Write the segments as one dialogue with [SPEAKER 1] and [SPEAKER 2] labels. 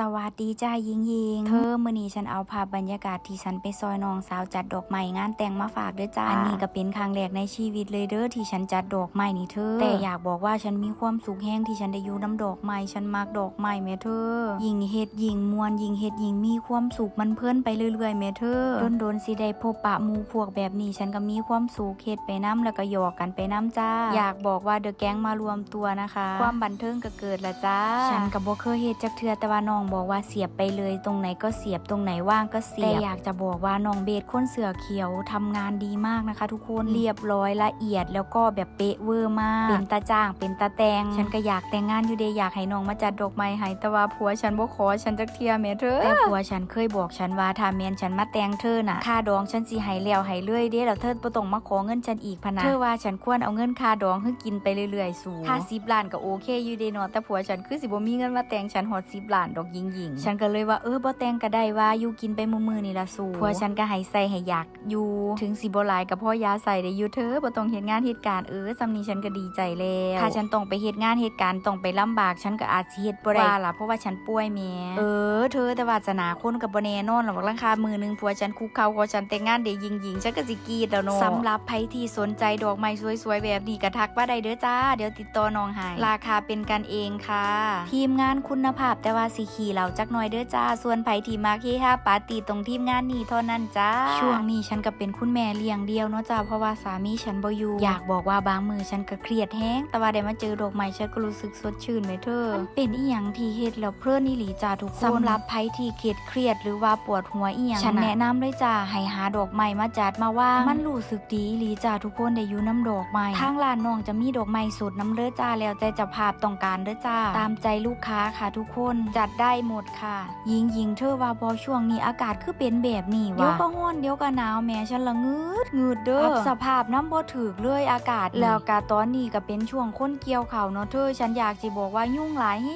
[SPEAKER 1] สวัสดีจ้ายิงยิง เธอมื่อนี้ฉันเอาภาพบรรยากาศที่ฉันไปซอยน้องสาวจัดดอกไม้งานแต่งมาฝากเด้อจ้า อันนี้ก็เป็นครั้งแรกในชีวิตเลยเด้อที่ฉันจัดดอกไม้นี่เธอ แต่อยากบอกว่าฉันมีความสุขแห้งที่ฉันได้อยู่น้ำดอกไม้ฉันมักดอกไม้แม่เธอ ยิงเฮ็ดยิงมวนยิงเฮ็ดยิงมีความสุขมันเพลินไปเรื่อยๆแม่เธอโดนโดนๆสิได้พบปะหมู่พวกแบบนี้ฉันก็มีความสุขเฮ็ดไปน้ำแล้วก็หยอกกันไปน้ำจ้า อยากบอกว่าเดอะแก๊งมารวมตัวนะคะ ความบันเทิงก็เกิดละจ้า ฉันก็บ่เคยเฮ็ดจักเทื่อแต่ว่าน้องบอกว่าเสียบไปเลยตรงไหนก็เสียบตรงไหนว่างก็เสียบแต่อยากจะบอกว่าน้องเบสคนเสือเขียวทำงานดีมากนะคะ ทุกคนเรียบร้อยละเอียดแล้วก็แบบเป๊ะเวอร์มากเป็นตาจ้างเป็นตาแตง ฉันก็อยากแต่งงานอยู่เดะอยากให้น้องมาจัดดอกไม้ให้แต่ว่าผัวฉันบ่ขอฉันจักเทื่อแม่เธอแต่ผัวฉันเคยบอกฉันว่าถ้าแม่นฉันมาแต่งเธอน่ะค่าดองฉันสิให้แล้วให้เลยเด้แล้วเธอบ่ต้องมาขอเงินฉันอีกพะนะเธอว่าฉันควรเอาเงินค่าดองให้กินไปเรื่อยๆสูถ้า10ล้านก็โอเคอยู่เดะเนาะแต่ผัวฉันคือสิบ่มีเงินมาแต่งฉันฮอด10ล้านดอกยิงยิงๆฉันก็เลยว่าเออบ่แต่งก็ได้ว่าอยู่กินไปมื้อๆนี่ละสูผัวฉันก็ให้ใส่ให้อยากอยู่ถึงสิบ่หลายก็พอยาใส่ได้อยู่เธอบ่ต้องเฮ็ดงานเฮ็ดการเออซำนี้ฉันก็ดีใจแล้วถ้าฉันต้องไปเฮ็ดงานเฮ็ดการต้องไปลำบาก ฉันก็อาจสิเฮ็ดบ่ได้ว่าล่ะเพราะว่าฉันป่วยแม่เออ เธอแต่วาสนาคนก็บ่แน่นอนหรอกราคามือหนึงผัวฉันคุกเข่าขอฉันแต่งงานเด้ยิงยิงๆฉันก็สิกรีดแล้วเนาะสำหรับไผที่สนใจดอกไม้สวยๆแบบนี้ก็ทักมาได้เด้อจ้า เดี๋ยวติดต่อน้องให้ราคาเป็นกันเองค่ะ ทีมงานคุณภาพแต่ว่าสิขี่เราจักหน่อยเด้อจ้า ส่วนไผที่มาเฮฮาปาร์ตี้ตรงทีมงานนี้เท่านั้นจ้า ช่วงนี้ฉันก็เป็นคุณแม่เลี้ยงเดียวเนาะจ้า เพราะว่าสามีฉันบ่อยู่ อยากบอกว่าบางมือฉันก็เครียดแฮงแต่ว่าได้มาเจอดอกไม้ฉันก็รู้สึกสดชื่นไหมเธอมันเป็นอีหยังที่เฮ็ดแล้วเพลินนี่หลีจ้าทุกคนสำหรับไผที่เครียดเครียดหรือว่าปวดหัวอีหยังฉันแนะนำเลยจ้าให้หาดอกไม้มาจัดมาว่างมันรู้สึกดีอีหลีจ้าทุกคนได้อยู่น้ำดอกไม้ทางร้านน้องจะมีดอกไม้สดน้ำเลือจ้าแล้วแต่เจะภาพต้องการเด้อจ้า ตามใจลูกค้าค่ะทุกคนจัดได้หมดค่ะยิงยิงๆเธอว่าบอช่วงนี้อากาศคือเป็นแบบนี้วะเดี๋ยวก็ร้อนเดี๋ยวก็หนาวแม่ฉันละงืดงืดเด้อสภาพน้ำบ่ถึกเลยอากาศแล้วกาตอนนี้ก็เป็นช่วงค้นเกี่ยวเขาวเนาะเธอฉันอยากสิบอกว่ายุ่งหลายแฮ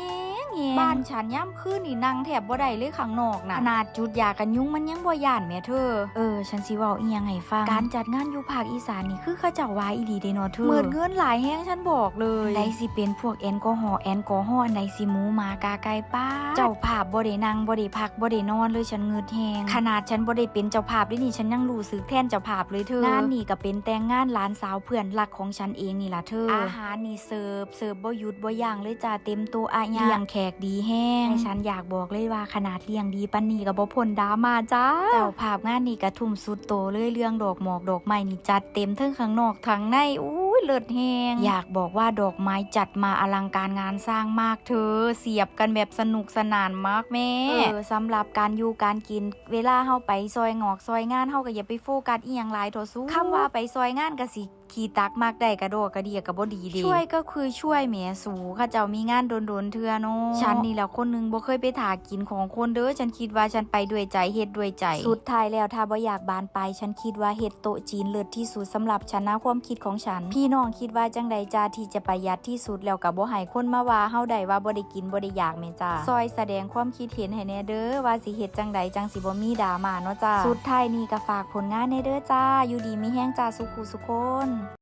[SPEAKER 1] งแฮงบ้านฉันย่ำคืนนี่นั่งแถบบ่ได้เลยข้างนอกนะขนาดจุดยากันยุงมันยังบ่ย่านแม่เธอ เออ ฉันสิเว้าอีหยังให้ฟัง การจัดงานอยู่ภาคอีสานนี่คือเขาเจ้าว่าอีหลีเด้เนาะเธอเหมือนเงินหลายแฮงฉันบอกเลยไดสิเป็นพวกแอลกอฮอล์แอลกอฮอล์อันใดสิหมูหมากาไก่ป้า เจ้าภาพบ่ได้นั่งบ่ได้พักบ่ได้นอนเลยฉันเงืดแฮงขนาดฉันบ่ได้เป็นเจ้าภาพด้วยนี่ฉันยังรู้สึกแทนเจ้าภาพเลยเธองานนี่ก็เป็นแต่งงานหลานสาวเพื่อนรักของฉันเองนี่ล่ะเธอ อาหารนี่เสิร์ฟเสิร์ฟบ่หยุดบ่ย่างเลยจ้าเต็มโต๊ะอะยะเลี้ยงแขกดีแห้งให้ฉันอยากบอกเลยว่าขนาดเลี้ยงดีปานนี้ก็บ่พ้นดราม่าจ้าเจ้าภาพงานนี่ก็ทุ่มสุดโตเลยเรื่องดอกหมอกดอกไม้นี่จัดเต็มทั้งข้างนอกทั้งในอู้ยเลิศแฮงอยากบอกว่าดอกไม้จัดมาอลังการงานสร้างมากเธอ เสียบกันแบบสนุกสนานมากแม่เออสำหรับการอยู่การกิน เวลาเฮาไปซอยงอกซอยงานเฮาก็อย่าไปโฟกัสอีหยังหลายโทสู้คำว่าไปซอยงานก็สิ ขี้ตักมากได้กระโดดกระเดียก็บ่ดีเดีช่วยก็คือช่วยแหมสูเขาเจ้ามีงานโดนๆเทือเนาะฉันนี่แหละคนหนึงบ่เคยไปถากินของคนเด้อฉันคิดว่าฉันไปด้วยใจเฮ็ดด้วยใจ สุดท้ายแล้วถ้าบ่อยากบานไป ฉันคิดว่าเฮ็ดโตจีนเลิศที่สุดสำหรับฉันนะความคิดของฉัน พี่น้องคิดว่าจังใดจ้าที่จะประหยัดที่สุดแล้วก็บ่ให้คนมาว่าเฮาได้ว่าบ่ได้กินบ่ได้อยากแม่จ้าซอยแสดงความคิดเห็นให้แน่เด้อว่าสิเฮ็ดจังใดจังสิบ่มีดราม่าเนาะจ้าสุดท้ายนี้ก็ฝากผลงานในเด้อจ้า อยู่ดีมีแห้งจ้าสุขุสุคน